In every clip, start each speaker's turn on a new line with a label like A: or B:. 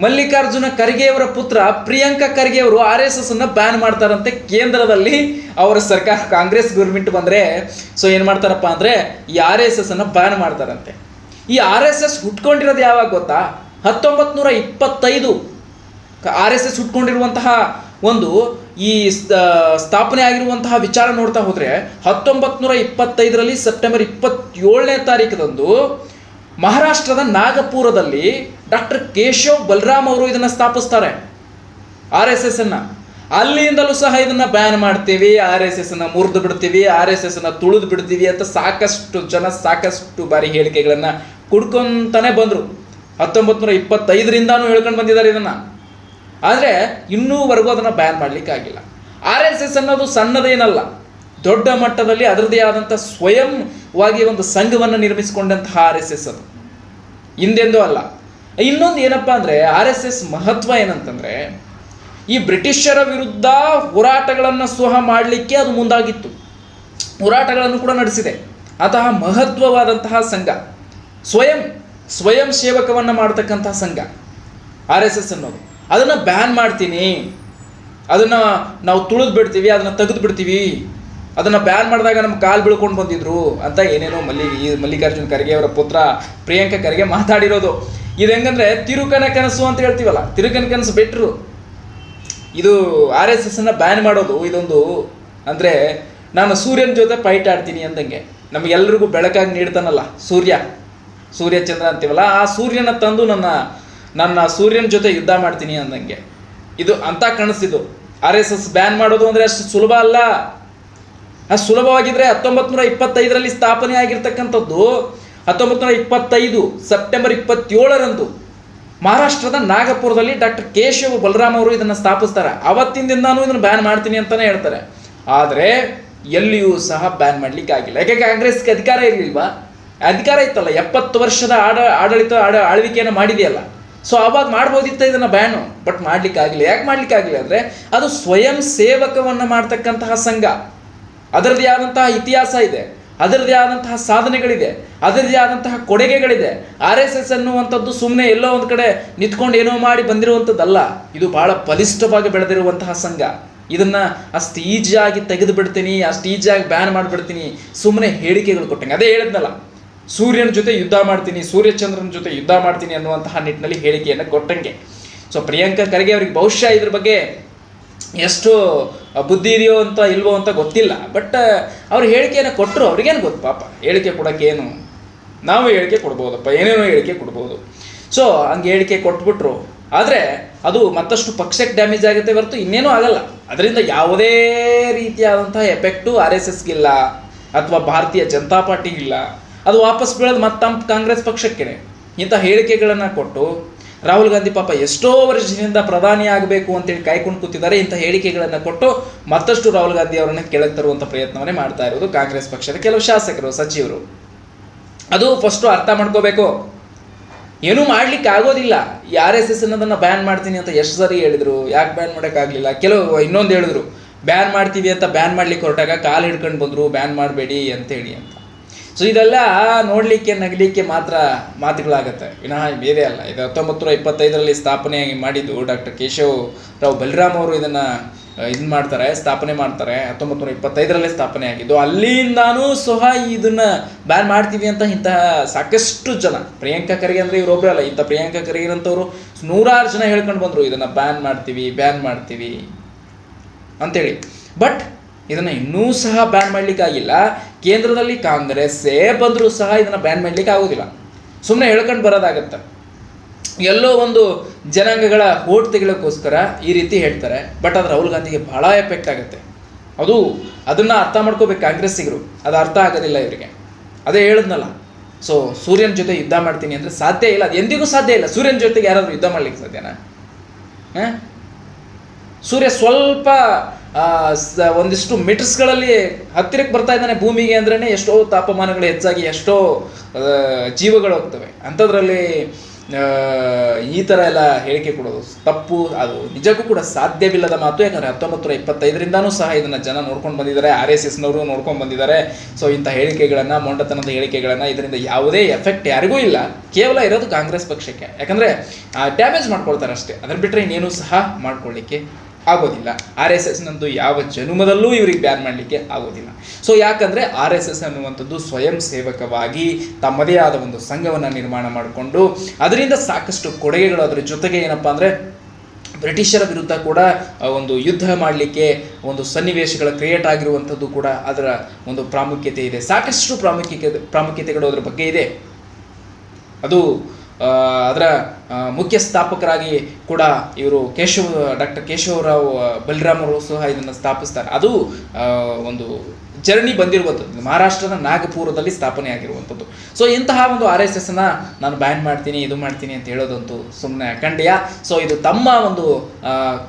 A: ಮಲ್ಲಿಕಾರ್ಜುನ ಖರ್ಗೆಯವರ ಪುತ್ರ ಪ್ರಿಯಾಂಕಾ ಖರ್ಗೆ ಅವರು R S S ಅನ್ನ ಬ್ಯಾನ್ ಮಾಡ್ತಾರಂತೆ ಕೇಂದ್ರದಲ್ಲಿ. ಅವರ ಸರ್ಕಾರ ಕಾಂಗ್ರೆಸ್ ಗೌರ್ಮೆಂಟ್ ಬಂದ್ರೆ ಸೊ ಏನ್ ಮಾಡ್ತಾರಪ್ಪ ಅಂದ್ರೆ, ಈ ಆರ್ ಎಸ್ ಎಸ್ ಅನ್ನ ಬ್ಯಾನ್ ಮಾಡ್ತಾರಂತೆ. ಈ ಆರ್ ಎಸ್ ಎಸ್ ಹುಟ್ಕೊಂಡಿರೋದು ಯಾವಾಗ ಗೊತ್ತಾ? ಹತ್ತೊಂಬತ್ ನೂರ ಇಪ್ಪತ್ತೈದು. ಆರ್ ಎಸ್ ಎಸ್ ಹುಟ್ಕೊಂಡಿರುವಂತಹ ಒಂದು ಈ ಸ್ಥ- ಸ್ಥಾಪನೆ ಆಗಿರುವಂತಹ ವಿಚಾರ ನೋಡ್ತಾ ಹೋದ್ರೆ ಹತ್ತೊಂಬತ್ ನೂರ ಇಪ್ಪತ್ತೈದರಲ್ಲಿ ಸೆಪ್ಟೆಂಬರ್ ಇಪ್ಪತ್ತೇಳನೇ ತಾರೀಕದಂದು ಮಹಾರಾಷ್ಟ್ರದ ನಾಗಪುರದಲ್ಲಿ ಡಾಕ್ಟರ್ ಕೇಶವ್ ಬಲರಾಮ್ ಅವರು ಇದನ್ನ ಸ್ಥಾಪಿಸ್ತಾರೆ. ಆರ್ ಎಸ್ ಎಸ್ ಅನ್ನ. ಅಲ್ಲಿಂದಲೂ ಸಹ ಇದನ್ನ ಬ್ಯಾನ್ ಮಾಡ್ತೀವಿ ಆರ್ ಎಸ್ ಎಸ್ ಅನ್ನ ಮುರಿದು ಬಿಡ್ತೀವಿ ಆರ್ ಎಸ್ ಎಸ್ ಅನ್ನ ತುಳಿದು ಬಿಡ್ತೀವಿ ಅಂತ ಸಾಕಷ್ಟು ಜನ ಸಾಕಷ್ಟು ಬಾರಿ ಹೇಳಿಕೆಗಳನ್ನ ಕುಡ್ಕೊಂತಾನೆ ಬಂದರು. ಹತ್ತೊಂಬತ್ ನೂರ ಇಪ್ಪತ್ತೈದರಿಂದಾನು ಹೇಳ್ಕೊಂಡು ಬಂದಿದ್ದಾರೆ ಇದನ್ನ. ಆದ್ರೆ ಇನ್ನೂವರೆಗೂ ಅದನ್ನ ಬ್ಯಾನ್ ಮಾಡ್ಲಿಕ್ಕೆ ಆಗಿಲ್ಲ ಆರ್ ಎಸ್ ಎಸ್ ಅನ್ನೋದು ಸಣ್ಣದೇನಲ್ಲ. ದೊಡ್ಡ ಮಟ್ಟದಲ್ಲಿ ಅದರದೇ ಆದಂಥ ಸ್ವಯಂವಾಗಿ ಒಂದು ಸಂಘವನ್ನು ನಿರ್ಮಿಸಿಕೊಂಡಂತಹ ಆರ್ ಎಸ್ ಎಸ್ ಅದು. ಹಿಂದೆಂದೂ ಅಲ್ಲ. ಇನ್ನೊಂದು ಏನಪ್ಪಾ ಅಂದ್ರೆ ಆರ್ ಎಸ್ ಮಹತ್ವ ಏನಂತಂದ್ರೆ ಈ ಬ್ರಿಟಿಷರ ವಿರುದ್ಧ ಹೋರಾಟಗಳನ್ನು ಸಹ ಮಾಡಲಿಕ್ಕೆ ಅದು ಮುಂದಾಗಿತ್ತು. ಹೋರಾಟಗಳನ್ನು ಕೂಡ ನಡೆಸಿದೆ. ಅಂತಹ ಮಹತ್ವವಾದಂತಹ ಸಂಘ. ಸ್ವಯಂ ಸ್ವಯಂ ಸೇವಕವನ್ನ ಮಾಡತಕ್ಕಂತಹ ಸಂಘ ಆರ್ ಎಸ್ ಎಸ್ ಅನ್ನೋದು. ಅದನ್ನ ಬ್ಯಾನ್ ಮಾಡ್ತೀನಿ. ಅದನ್ನ ನಾವು ತುಳಿದು ಬಿಡ್ತೀವಿ ಅದನ್ನ ತೆಗೆದು ಬಿಡ್ತೀವಿ ಅದನ್ನ ಬ್ಯಾನ್ ಮಾಡಿದಾಗ ನಮ್ಮ ಕಾಲು ಬೀಳ್ಕೊಂಡು ಬಂದಿದ್ರು ಅಂತ ಏನೇನೋ ಮಲ್ಲಿ, ಈ ಮಲ್ಲಿಕಾರ್ಜುನ್ ಖರ್ಗೆ ಅವರ ಪುತ್ರ ಪ್ರಿಯಾಂಕ ಖರ್ಗೆ ಮಾತಾಡಿರೋದು. ಇದು ಹೆಂಗಂದ್ರೆ ತಿರುಕನ ಕನಸು ಅಂತ ಹೇಳ್ತೀವಲ್ಲ, ತಿರುಕನ ಕನಸು ಬೆಟ್ರು. ಇದು ಆರ್ ಎಸ್ ಎಸ್ ಅನ್ನ ಬ್ಯಾನ್ ಮಾಡೋದು, ಇದೊಂದು ಅಂದ್ರೆ ನಾನು ಸೂರ್ಯನ ಜೊತೆ ಫೈಟ್ ಆಡ್ತೀನಿ ಅಂದಂಗೆ. ನಮಗೆಲ್ಲರಿಗೂ ಬೆಳಕಾಗಿ ನೀಡ್ತಾನಲ್ಲ ಸೂರ್ಯ. ಸೂರ್ಯ ಚಂದ್ರ ಅಂತೀವಲ್ಲ, ಆ ಸೂರ್ಯನ ತಂದು ನನ್ನ ನನ್ನ ಸೂರ್ಯನ ಜೊತೆ ಯುದ್ಧ ಮಾಡ್ತೀನಿ ಅಂದಂಗೆ. ಇದು ಅಂತ ಕನಸಿದು. ಆರ್ ಎಸ್ ಎಸ್ ಬ್ಯಾನ್ ಮಾಡೋದು ಅಂದ್ರೆ ಅಷ್ಟು ಸುಲಭ ಅಲ್ಲ. ಅಷ್ಟು ಸುಲಭವಾಗಿದ್ದರೆ ಹತ್ತೊಂಬತ್ತು ನೂರ ಇಪ್ಪತ್ತೈದರಲ್ಲಿ ಸ್ಥಾಪನೆ ಆಗಿರ್ತಕ್ಕಂಥದ್ದು ಹತ್ತೊಂಬತ್ತು ನೂರ ಇಪ್ಪತ್ತೈದು ಸೆಪ್ಟೆಂಬರ್ ಇಪ್ಪತ್ತೇಳರಂದು ಮಹಾರಾಷ್ಟ್ರದ ನಾಗಪುರದಲ್ಲಿ ಡಾಕ್ಟರ್ ಕೇಶವ ಬಲರಾಮ್ ಅವರು ಇದನ್ನು ಸ್ಥಾಪಿಸ್ತಾರೆ. ಅವತ್ತಿನ ದಿನಾನು ಇದನ್ನು ಬ್ಯಾನ್ ಮಾಡ್ತೀನಿ ಅಂತಲೇ ಹೇಳ್ತಾರೆ. ಆದರೆ ಎಲ್ಲಿಯೂ ಸಹ ಬ್ಯಾನ್ ಮಾಡ್ಲಿಕ್ಕೆ ಆಗಿಲ್ಲ ಯಾಕೆ ಕಾಂಗ್ರೆಸ್ಗೆ ಅಧಿಕಾರ ಇರಲಿಲ್ವಾ? ಅಧಿಕಾರ ಇತ್ತಲ್ಲ, ಎಪ್ಪತ್ತು ವರ್ಷದ ಆಡ, ಆಡಳಿತ, ಆಡ, ಆಳ್ವಿಕೆಯನ್ನು ಮಾಡಿದೆಯಲ್ಲ. ಸೊ ಅವಾಗ ಮಾಡ್ಬೋದಿತ್ತ ಇದನ್ನು ಬ್ಯಾನು ಬಟ್ ಮಾಡ್ಲಿಕ್ಕೆ ಆಗಿಲ್ಲ ಯಾಕೆ ಮಾಡ್ಲಿಕ್ಕೆ ಅಂದರೆ ಅಂದ್ರೆ ಅದು ಸ್ವಯಂ ಸೇವಕವನ್ನು ಮಾಡ್ತಕ್ಕಂತಹ ಸಂಘ. ಅದರದೇ ಆದಂತಹ ಇತಿಹಾಸ ಇದೆ, ಅದರದೇ ಆದಂತಹ ಸಾಧನೆಗಳಿದೆ, ಅದರದೇ ಆದಂತಹ ಕೊಡುಗೆಗಳಿದೆ. ಆರ್ ಎಸ್ ಎಸ್ ಅನ್ನುವಂಥದ್ದು ಸುಮ್ಮನೆ ಎಲ್ಲೋ ಒಂದು ಕಡೆ ನಿಂತ್ಕೊಂಡು ಏನೋ ಮಾಡಿ ಬಂದಿರುವಂಥದ್ದಲ್ಲ, ಇದು ಬಹಳ ಬಲಿಷ್ಠವಾಗಿ ಬೆಳೆದಿರುವಂತಹ ಸಂಘ. ಇದನ್ನ ಅಷ್ಟು ಈಜಿಯಾಗಿ ತೆಗೆದು ಬಿಡ್ತೀನಿ ಅಷ್ಟು ಈಜಿಯಾಗಿ ಬ್ಯಾನ್ ಮಾಡಿಬಿಡ್ತೀನಿ ಸುಮ್ಮನೆ ಹೇಳಿಕೆಗಳು ಕೊಟ್ಟಂಗೆ. ಅದೇ ಹೇಳಿದ್ನಲ್ಲ, ಸೂರ್ಯನ ಜೊತೆ ಯುದ್ಧ ಮಾಡ್ತೀನಿ, ಸೂರ್ಯಚಂದ್ರನ ಜೊತೆ ಯುದ್ಧ ಮಾಡ್ತೀನಿ ಅನ್ನುವಂತಹ ನಿಟ್ಟಿನಲ್ಲಿ ಹೇಳಿಕೆಯನ್ನು ಕೊಟ್ಟಂಗೆ. ಸೊ ಪ್ರಿಯಾಂಕಾ ಖರ್ಗೆ ಅವ್ರಿಗೆ ಬಹುಶಃ ಇದ್ರ ಬಗ್ಗೆ ಎಷ್ಟು ಬುದ್ಧಿ ಇದೆಯೋ ಅಂತ ಇಲ್ವೋ ಅಂತ ಗೊತ್ತಿಲ್ಲ. ಬಟ್ ಅವ್ರು ಹೇಳಿಕೆಯನ್ನು ಕೊಟ್ಟರು ಅವ್ರಿಗೇನು ಗೊತ್ತು ಪಾಪ? ಹೇಳಿಕೆ ಕೊಡೋಕ್ಕೇನು? ನಾವು ಹೇಳಿಕೆ ಕೊಡ್ಬೋದಪ್ಪ, ಏನೇನೋ ಹೇಳಿಕೆ ಕೊಡ್ಬೋದು. ಸೊ ಹಂಗೆ ಹೇಳಿಕೆ ಕೊಟ್ಬಿಟ್ರು. ಆದರೆ, ಅದು ಮತ್ತಷ್ಟು ಪಕ್ಷಕ್ಕೆ ಡ್ಯಾಮೇಜ್ ಆಗುತ್ತೆ ಹೊರತು ಇನ್ನೇನೂ ಆಗಲ್ಲ. ಅದರಿಂದ ಯಾವುದೇ ರೀತಿಯಾದಂತಹ ಎಫೆಕ್ಟು ಆರ್ ಎಸ್ ಎಸ್ಗಿಲ್ಲ ಅಥವಾ ಭಾರತೀಯ ಜನತಾ ಪಾರ್ಟಿಗಿಲ್ಲ ಅದು ವಾಪಸ್ ಬೀಳೋದು ಮತ್ತೆ ಕಾಂಗ್ರೆಸ್ ಪಕ್ಷಕ್ಕೇನೆ. ಇಂಥ ಹೇಳಿಕೆಗಳನ್ನು ಕೊಟ್ಟು ರಾಹುಲ್ ಗಾಂಧಿ ಪಾಪ ಎಷ್ಟೋ ವರ್ಷದಿಂದ ಪ್ರಧಾನಿ ಆಗಬೇಕು ಅಂತೇಳಿ ಕಾಯ್ಕೊಂಡು ಕೂತಿದ್ದಾರೆ. ಇಂಥ ಹೇಳಿಕೆಗಳನ್ನು ಕೊಟ್ಟು ಮತ್ತಷ್ಟು ರಾಹುಲ್ ಗಾಂಧಿ ಅವರನ್ನು ಕೆಳಗೆ ತರುವಂಥ ಪ್ರಯತ್ನವನ್ನೇ ಮಾಡ್ತಾ ಇರೋದು ಕಾಂಗ್ರೆಸ್ ಪಕ್ಷದ ಕೆಲವು ಶಾಸಕರು, ಸಚಿವರು. ಅದು ಫಸ್ಟು ಅರ್ಥ ಮಾಡ್ಕೋಬೇಕು. ಏನೂ ಮಾಡ್ಲಿಕ್ಕೆ ಆಗೋದಿಲ್ಲ ಆರ್ ಎಸ್ ಎಸ್ ಅನ್ನೋದನ್ನ ಬ್ಯಾನ್ ಮಾಡ್ತೀನಿ ಅಂತ ಎಷ್ಟು ಸರಿ ಹೇಳಿದ್ರು, ಯಾಕೆ ಬ್ಯಾನ್ ಮಾಡೋಕ್ಕಾಗಲಿಲ್ಲ? ಕೆಲವು ಇನ್ನೊಂದು ಹೇಳಿದ್ರು ಬ್ಯಾನ್ ಮಾಡ್ತೀವಿ ಅಂತ ಬ್ಯಾನ್ ಮಾಡ್ಲಿಕ್ಕೆ ಹೊರಟಾಗ ಕಾಲು ಹಿಡ್ಕೊಂಡು ಬಂದರು ಬ್ಯಾನ್ ಮಾಡಬೇಡಿ ಅಂತೇಳಿ ಅಂತ. ಸೊ ಇದೆಲ್ಲ ನೋಡಲಿಕ್ಕೆ, ನಗಲಿಕ್ಕೆ ಮಾತ್ರ ಮಾತುಗಳಾಗತ್ತೆ. ವಿನಃ ಬೇರೆ ಅಲ್ಲ. ಇದು ಹತ್ತೊಂಬತ್ತು ನೂರ ಇಪ್ಪತ್ತೈದರಲ್ಲಿ ಸ್ಥಾಪನೆ ಮಾಡಿದ್ದು ಡಾಕ್ಟರ್ ಕೇಶವ್ ರಾವ್ ಬಲರಾಮ್ ಅವರು ಇದನ್ನ ಇದು ಮಾಡ್ತಾರೆ, ಸ್ಥಾಪನೆ ಮಾಡ್ತಾರೆ. ಹತ್ತೊಂಬತ್ತು ನೂರ ಇಪ್ಪತ್ತೈದರಲ್ಲೇ ಸ್ಥಾಪನೆ ಆಗಿದ್ದು, ಅಲ್ಲಿಂದಾನೂ ಸಹ ಇದನ್ನ ಬ್ಯಾನ್ ಮಾಡ್ತೀವಿ ಅಂತ ಇಂತಹ ಸಾಕಷ್ಟು ಜನ. ಪ್ರಿಯಾಂಕಾ ಖರ್ಗೆ ಅಂದ್ರೆ ಇವರೊಬ್ಬರೇ ಅಲ್ಲ. ಇಂಥ ಪ್ರಿಯಾಂಕಾ ಖರ್ಗೆನಂತವರು ನೂರಾರು ಜನ ಹೇಳ್ಕೊಂಡು ಬಂದರು, ಇದನ್ನ ಬ್ಯಾನ್ ಮಾಡ್ತೀವಿ ಬ್ಯಾನ್ ಮಾಡ್ತೀವಿ ಅಂತೇಳಿ. ಬಟ್ ಇದನ್ನ ಇನ್ನೂ ಸಹ ಬ್ಯಾನ್ ಮಾಡ್ಲಿಕ್ಕೆ ಆಗಿಲ್ಲ ಕೇಂದ್ರದಲ್ಲಿ ಕಾಂಗ್ರೆಸ್ಸೇ ಬಂದರೂ ಸಹ ಇದನ್ನ ಬ್ಯಾನ್ ಮಾಡ್ಲಿಕ್ಕೆ ಆಗೋದಿಲ್ಲ ಸುಮ್ಮನೆ ಹೇಳ್ಕೊಂಡು ಬರೋದಾಗತ್ತೆ. ಎಲ್ಲೋ ಒಂದು ಜನಾಂಗಗಳ ಓಟ್ ತೆಗಿಯೋಕ್ಕೋಸ್ಕರ ಈ ರೀತಿ ಹೇಳ್ತಾರೆ. ಬಟ್ ಅದು ರಾಹುಲ್ ಗಾಂಧಿಗೆ ಬಹಳ ಎಫೆಕ್ಟ್ ಆಗುತ್ತೆ. ಅದು ಅದನ್ನ ಅರ್ಥ ಮಾಡ್ಕೋಬೇಕು ಕಾಂಗ್ರೆಸ್ಸಿಗರು. ಅದು ಅರ್ಥ ಆಗೋದಿಲ್ಲ ಇವರಿಗೆ. ಅದೇ ಹೇಳಿದ್ನಲ್ಲ. ಸೊ ಸೂರ್ಯನ ಜೊತೆ ಯುದ್ಧ ಮಾಡ್ತೀನಿ ಅಂದರೆ ಸಾಧ್ಯ ಇಲ್ಲ. ಅದು ಎಂದಿಗೂ ಸಾಧ್ಯ ಇಲ್ಲ. ಸೂರ್ಯನ ಜೊತೆಗೆ ಯಾರಾದರೂ ಯುದ್ಧ ಮಾಡ್ಲಿಕ್ಕೆ ಸಾಧ್ಯನಾ? ಸೂರ್ಯ ಸ್ವಲ್ಪ ಒಂದಿಷ್ಟು ಮೀಟರ್ಸ್ಗಳಲ್ಲಿ ಹತ್ತಿರಕ್ಕೆ ಬರ್ತಾ ಇದ್ದಾನೆ ಭೂಮಿಗೆ ಅಂದ್ರೇ ಎಷ್ಟೋ ತಾಪಮಾನಗಳು ಹೆಚ್ಚಾಗಿ, ಎಷ್ಟೋ ಜೀವಗಳು ಹೋಗ್ತವೆ. ಅಂಥದ್ರಲ್ಲಿ ಈ ಥರ ಎಲ್ಲ ಹೇಳಿಕೆ ಕೊಡೋದು ತಪ್ಪು, ಅದು ನಿಜಕ್ಕೂ ಕೂಡ ಸಾಧ್ಯವಿಲ್ಲದ ಮಾತು. ಯಾಕಂದರೆ ಹತ್ತೊಂಬತ್ತು ನೂರ ಸಹ ಇದನ್ನು ಜನ ನೋಡ್ಕೊಂಡು ಬಂದಿದ್ದಾರೆ, ಆರ್ ಎಸ್ ಎಸ್ನವರು ನೋಡ್ಕೊಂಡು ಬಂದಿದ್ದಾರೆ. ಸೊ ಇಂಥ ಹೇಳಿಕೆಗಳನ್ನು, ಮೊಂಡತನದ ಹೇಳಿಕೆಗಳನ್ನು ಇದರಿಂದ ಯಾವುದೇ ಎಫೆಕ್ಟ್ ಯಾರಿಗೂ ಇಲ್ಲ. ಕೇವಲ ಇರೋದು ಕಾಂಗ್ರೆಸ್ ಪಕ್ಷಕ್ಕೆ. ಯಾಕಂದರೆ ಡ್ಯಾಮೇಜ್ ಮಾಡ್ಕೊಳ್ತಾರೆ ಅಷ್ಟೇ ಅದನ್ನು ಬಿಟ್ಟರೆ ಇನ್ನೇನು ಸಹ ಮಾಡ್ಕೊಳ್ಳಿಕ್ಕೆ ಆಗೋದಿಲ್ಲ. ಆರ್ ಎಸ್ ಎಸ್ನಂತೂ ಯಾವ ಜನುಮದಲ್ಲೂ ಇವ್ರಿಗೆ ಬ್ಯಾನ್ ಮಾಡಲಿಕ್ಕೆ ಆಗೋದಿಲ್ಲ. ಸೊ ಯಾಕಂದರೆ ಆರ್ ಎಸ್ ಎಸ್ ಅನ್ನುವಂಥದ್ದು ಸ್ವಯಂ ಸೇವಕವಾಗಿ ತಮ್ಮದೇ ಆದ ಒಂದು ಸಂಘವನ್ನು ನಿರ್ಮಾಣ ಮಾಡಿಕೊಂಡು ಅದರಿಂದ ಸಾಕಷ್ಟು ಕೊಡುಗೆಗಳು ಅದರ ಜೊತೆಗೆ ಏನಪ್ಪ ಅಂದರೆ ಬ್ರಿಟಿಷರ ವಿರುದ್ಧ ಕೂಡ ಒಂದು ಯುದ್ಧ ಮಾಡಲಿಕ್ಕೆ ಒಂದು ಸನ್ನಿವೇಶಗಳ ಕ್ರಿಯೇಟ್ ಆಗಿರುವಂಥದ್ದು ಕೂಡ ಅದರ ಒಂದು ಪ್ರಾಮುಖ್ಯತೆ ಇದೆ. ಸಾಕಷ್ಟು ಪ್ರಾಮುಖ್ಯತೆ, ಪ್ರಾಮುಖ್ಯತೆಗಳು ಅದರ ಬಗ್ಗೆ ಇದೆ. ಅದು ಅದರ ಮುಖ್ಯ ಸ್ಥಾಪಕರಾಗಿ ಕೂಡ ಇವರು ಕೇಶವ ಡಾಕ್ಟರ್ ಕೇಶವರಾವ್ ಬಲರಾಮರು ಸಹ ಇದನ್ನು ಸ್ಥಾಪಿಸ್ತಾರೆ. ಅದು ಒಂದು ಜರ್ನಿ ಬಂದಿರುವಂಥದ್ದು ಮಹಾರಾಷ್ಟ್ರದ ನಾಗಪುರದಲ್ಲಿ ಸ್ಥಾಪನೆ ಆಗಿರುವಂಥದ್ದು. ಸೊ ಇಂತಹ ಒಂದು ಆರ್ ಎಸ್ ಎಸ್ನ ನಾನು ಬ್ಯಾನ್ ಮಾಡ್ತೀನಿ, ಇದು ಮಾಡ್ತೀನಿ ಅಂತ ಹೇಳೋದಂತೂ ಸುಮ್ಮನೆ ಖಂಡಿಯ ಸೊ ಇದು ತಮ್ಮ ಒಂದು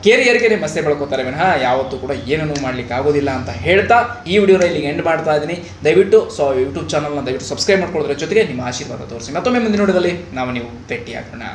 A: ಕೇರಿಯರ್ಗೆ ಮೆಸೆ ಬೆಳ್ಕೊತಾರೆ ವಿನಃ ಯಾವತ್ತೂ ಕೂಡ ಏನನ್ನೂ ಮಾಡ್ಲಿಕ್ಕೆ ಆಗೋದಿಲ್ಲ ಅಂತ ಹೇಳ್ತಾ ಈ ವಿಡಿಯೋನ ಇಲ್ಲಿಗೆ ಎಂಡ್ ಮಾಡ್ತಾ ಇದ್ದೀನಿ. ದಯವಿಟ್ಟು ಸೊ ಯೂಟ್ಯೂಬ್ ಚಾನಲ್ನ ದಯವಿಟ್ಟು ಸಬ್ಸ್ಕ್ರೈಬ್ ಮಾಡ್ಕೊಳ್ಳೋದ್ರ ಜೊತೆಗೆ ನಿಮ್ಮ ಆಶೀರ್ವಾದ ತೋರಿಸಿ. ಮತ್ತೊಮ್ಮೆ ಮುಂದಿನ ನೋಡಿದಲ್ಲಿ ನಾವು ನೀವು ಭೇಟಿಯಾಗೋಣ.